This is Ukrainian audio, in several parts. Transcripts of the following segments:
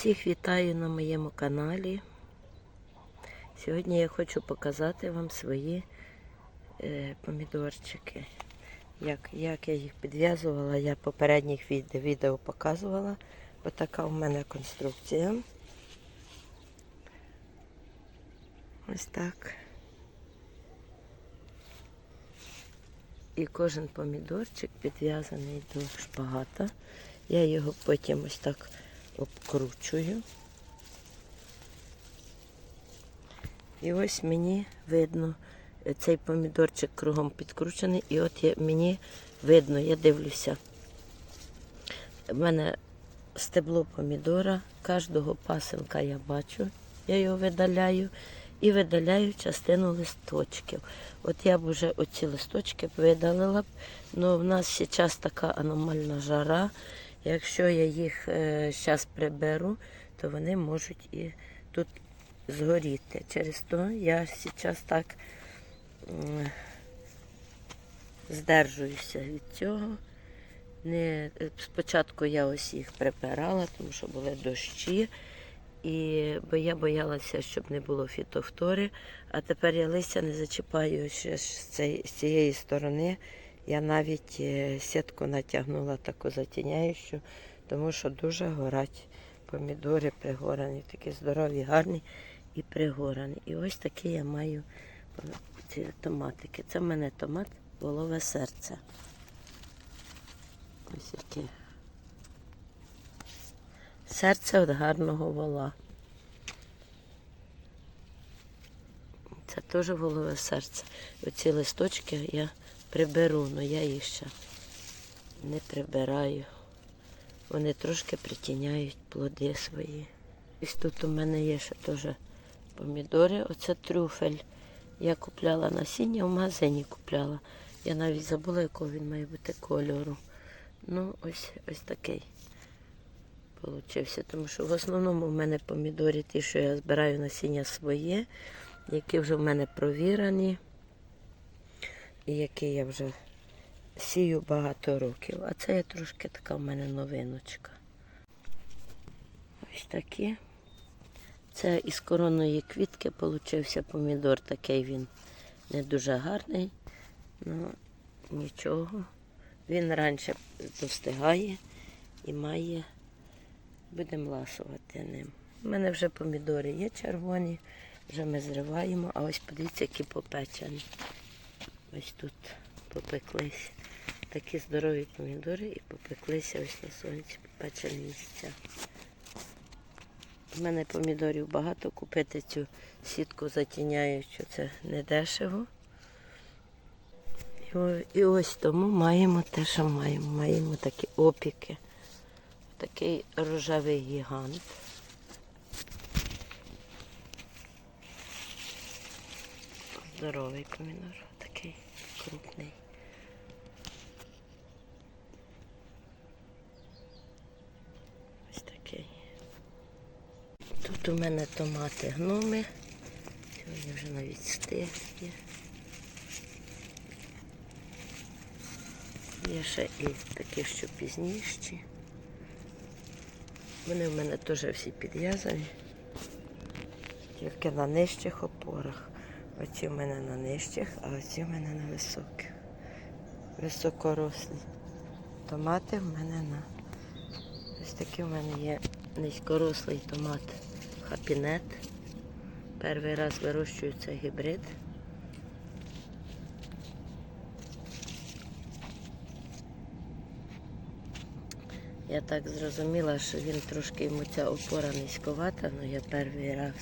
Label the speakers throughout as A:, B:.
A: Всіх вітаю на моєму каналі. Сьогодні я хочу показати вам свої е, помідорчики. Як, як я їх підв'язувала, я попередніх від, відео показувала. Отака у мене конструкція. Ось так. І кожен помідорчик підв'язаний до шпагата. Я його потім ось так обкручую. І ось мені видно, е, цей помідорчик кругом підкручений, і от я, мені видно, я дивлюся. У мене стебло помідора, кожного пасенка я бачу, я його видаляю і видаляю частину листочків. От я б вже оці листочки видалила б, але в нас зараз така аномальна жара. Якщо я їх зараз приберу, то вони можуть і тут згоріти. Через то я зараз так здержуюся від цього. Не, спочатку я ось їх прибирала, тому що були дощі, і, бо я боялася, щоб не було фітофтори. А тепер я листя не зачіпаю ще з цієї сторони. Я навіть е, сітку натягнула таку затіняючу, тому що дуже горять помідори пригорані, такі здорові, гарні і пригорані. І ось такі я маю ці томатики. Це в мене томат волове серце. Ось яке. Серце від гарного вола. Це теж волове серце. Оці листочки я приберу, але я їх ще не прибираю. Вони трошки притіняють плоди свої. Ось тут у мене є ще теж помідори. Оце трюфель. Я купляла насіння, в магазині купляла. Я навіть забула, якого він має бути кольору. Ну, ось ось такий получився. Тому що в основному в мене помідори, ті, що я збираю насіння своє, які вже в мене провірені і які я вже сію багато років. А це є трошки така в мене новиночка. Ось такі. Це із коронної квітки получився помідор. Такий він не дуже гарний. Ну, нічого. Він раніше достигає і має, будемо ласувати ним. У мене вже помідори є червоні, вже ми зриваємо, а ось подивіться, які попечені. Ось тут попеклись. Такі здорові помідори і попеклися ось на сонці, попечені місця. У мене помідорів багато, купити цю сітку затіняючу, це не дешево. І, ось тому маємо те, що маємо. Маємо такі опіки. Такий рожевий гігант. Здоровий помідор, такий крупний. Ось такий. Тут у мене томати гноми. Сьогодні вже навіть стиглі. Є ще і такі, що пізніші. Вони в мене теж всі підв'язані. Тільки на нижчих опорах. Оці в мене на нижчих, а оці в мене на високих. Високорослі. Томати в мене на. Ось такий в мене є низькорослий томат хапінет. Перший раз вирощую цей гібрид. Я так зрозуміла, що він трошки йому ця опора низьковата, але я перший раз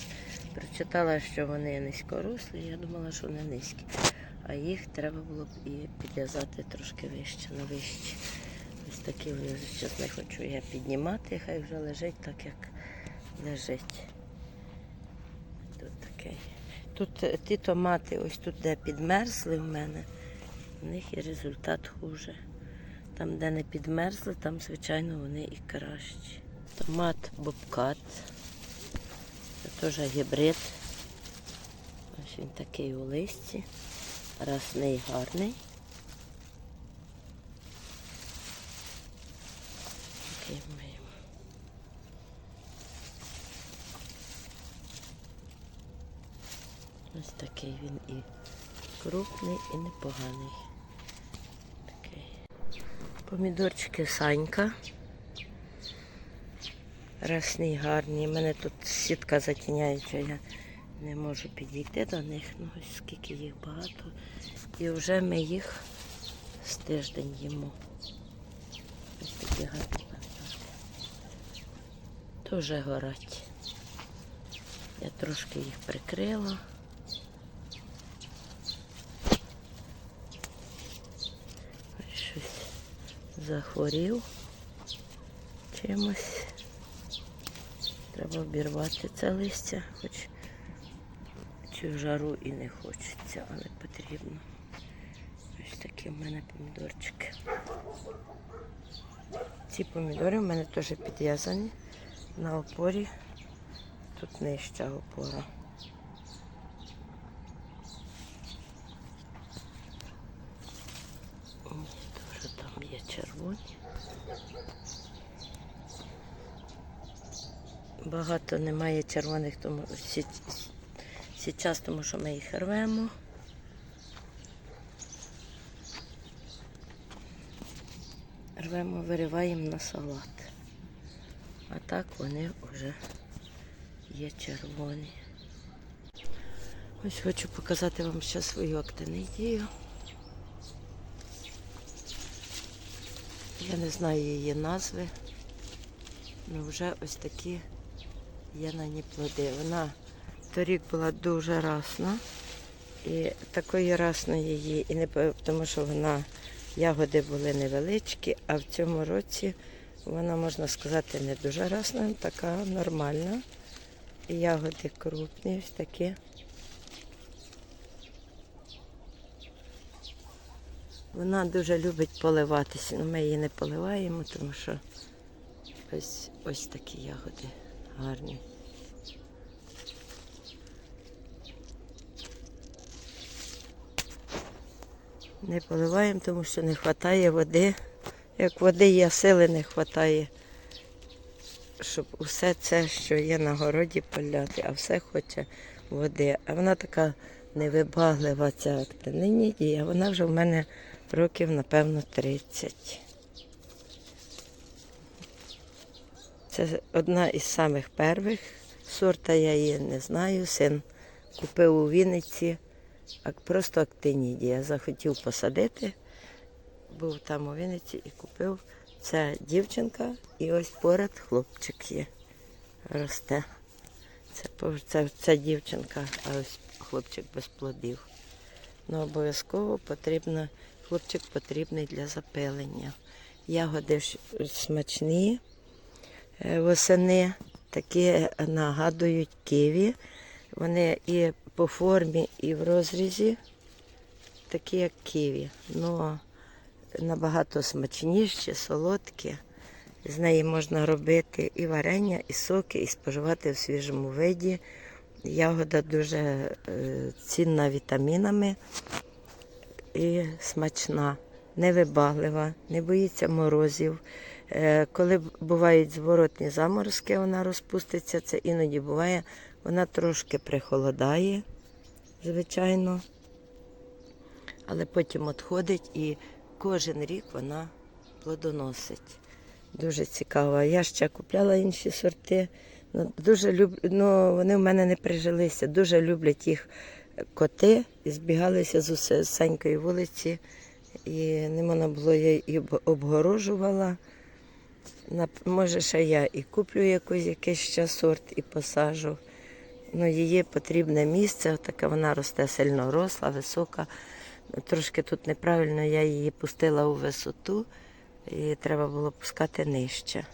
A: прочитала, що вони низькорослі, я думала, що вони низькі. А їх треба було б і підв'язати трошки вище, на вище. Ось такі вони зараз не хочу я піднімати, хай вже лежить так, як лежить. Тут такий. Тут е, ті томати, ось тут, де підмерзли в мене, в них і результат хуже. Там, де не підмерзли, там, звичайно, вони і кращі. Томат бобкат. Теж гібрид. Ось він такий у листі. Расний гарний. Такий маємо. Ось такий він і крупний, і непоганий. Такий. Помідорчики Санька. Рясні, гарні. У мене тут сітка затіняюча, я не можу підійти до них. Ну, ось скільки їх багато. І вже ми їх з тиждень їмо. Ось такі гарні. Дуже горять. Я трошки їх прикрила. Ось щось захворів чимось. Треба обірвати це листя, хоч цю жару і не хочеться, але потрібно. Ось такі в мене помідорчики. Ці помідори в мене теж підв'язані на опорі. Тут нижча опора. Ось Теж там є червоні. Багато немає червоних, тому зараз, тому що ми їх рвемо. Рвемо, вириваємо на салат. А так вони вже є червоні. Ось хочу показати вам ще свою актинидію. Я не знаю її назви. Ну вже ось такі є на ній плоди. Вона торік була дуже расна. І такої расної її, і не тому що вона ягоди були невеличкі, а в цьому році вона, можна сказати, не дуже расна, така нормальна. І ягоди крупні, ось такі. Вона дуже любить поливатися. але Ми її не поливаємо, тому що ось, ось такі ягоди гарні. Не поливаємо, тому що не вистачає води. Як води є, сили не вистачає, щоб усе це, що є на городі, поляти, а все хоче води. А вона така невибаглива ця актинидія. Вона вже в мене років, напевно, 30. Це одна із самих перших. Сорта я її не знаю. Син купив у Вінниці просто актинідія. Захотів посадити. Був там у Вінниці і купив. Це дівчинка і ось поряд хлопчик є. Росте. Це, це, це дівчинка, а ось хлопчик без плодів. Ну, обов'язково потрібно, хлопчик потрібний для запилення. Ягоди смачні восени, такі нагадують киві. Вони і по формі, і в розрізі, такі як ківі. Ну, набагато смачніші, солодкі. З неї можна робити і варення, і соки, і споживати в свіжому виді. Ягода дуже е, цінна вітамінами і смачна, невибаглива, не боїться морозів. Е, коли бувають зворотні заморозки, вона розпуститься. Це іноді буває, вона трошки прихолодає, звичайно, але потім відходить і кожен рік вона плодоносить. Дуже цікаво. Я ще купляла інші сорти. Ну, дуже люб... ну, вони в мене не прижилися. Дуже люблять їх коти і збігалися з усе з Санької вулиці. І не можна було, я її обгорожувала. Може, ще я і куплю якийсь якийсь ще сорт і посажу. Ну, її потрібне місце, таке вона росте сильно росла, висока. Трошки тут неправильно я її пустила у висоту, і треба було пускати нижче.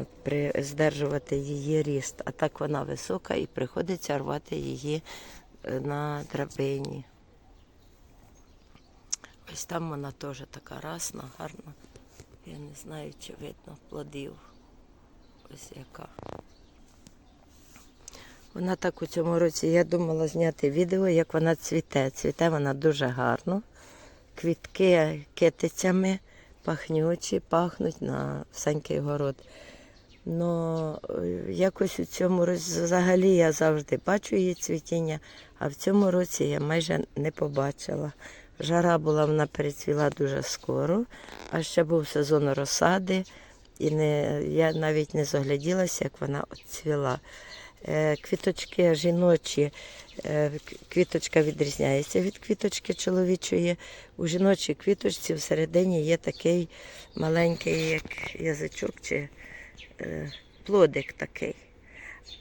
A: От, при, здержувати її ріст. А так вона висока і приходиться рвати її е, на драбині. Ось там вона теж така расна, гарна. Я не знаю, чи видно плодів. Ось яка. Вона так у цьому році, я думала зняти відео, як вона цвіте. Цвіте вона дуже гарно. Квітки китицями пахнючі, пахнуть на Санький город. Но е, якось у цьому році взагалі я завжди бачу її цвітіння, а в цьому році я майже не побачила. Жара була, вона перецвіла дуже скоро, а ще був сезон розсади, і не, я навіть не загляділася, як вона цвіла. Е, Квіточки жіночі, е, квіточка відрізняється від квіточки чоловічої. У жіночій квіточці всередині є такий маленький, як язичок чи е, плодик такий.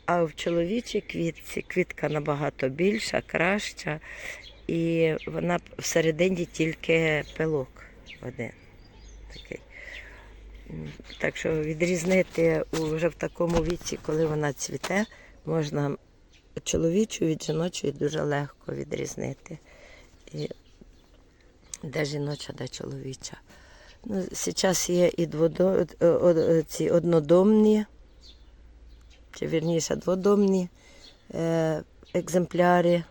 A: А в чоловічій квітці квітка набагато більша, краща, і вона всередині тільки пилок один такий. Так що відрізнити вже в такому віці, коли вона цвіте, можна чоловічу від жіночої дуже легко відрізнити. І де жіноча, де чоловіча. Ну, зараз є і дводо, ці однодомні, чи вірніше дводомні е, екземпляри,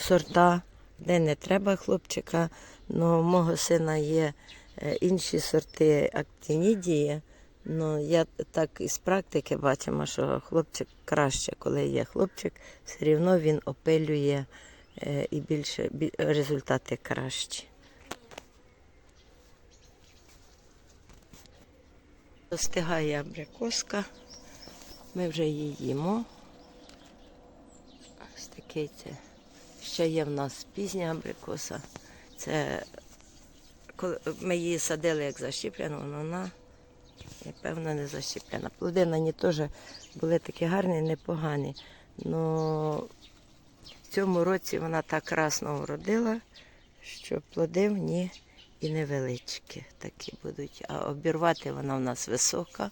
A: сорта, де не треба хлопчика. Но у мого сина є е, інші сорти актинідії. Ну, я так із практики бачимо, що хлопчик краще, коли є хлопчик, все рівно він опилює е, і більше результати кращі. Достигає абрикоска. Ми вже її їмо. Ось. Ще є в нас пізня абрикоса. Це коли ми її садили як защіплену, але вона, напевно, не защіплена. Плоди на ній теж були такі гарні, непогані. Но в цьому році вона так красно вродила, що плоди в ній і невеличкі такі будуть. А обірвати вона в нас висока.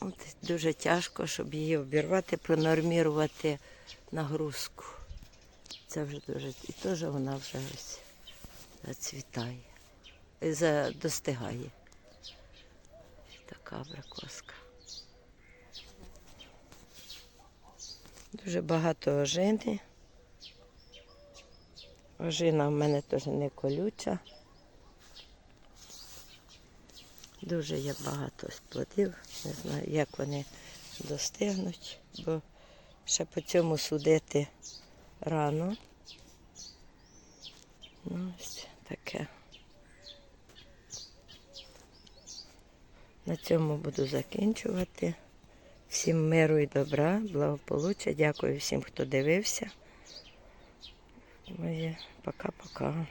A: От дуже тяжко, щоб її обірвати, пронормірувати нагрузку. Це вже дуже. І теж вона вже ось зацвітає. Достигає. Така абрикоска. Дуже багато ожини. Ожина в мене теж не колюча. Дуже є багато плодів. Не знаю, як вони достигнуть, бо ще по цьому судити рано. Ну, ось таке. На цьому буду закінчувати. Всім миру і добра, благополуччя. Дякую всім, хто дивився. Пока-пока.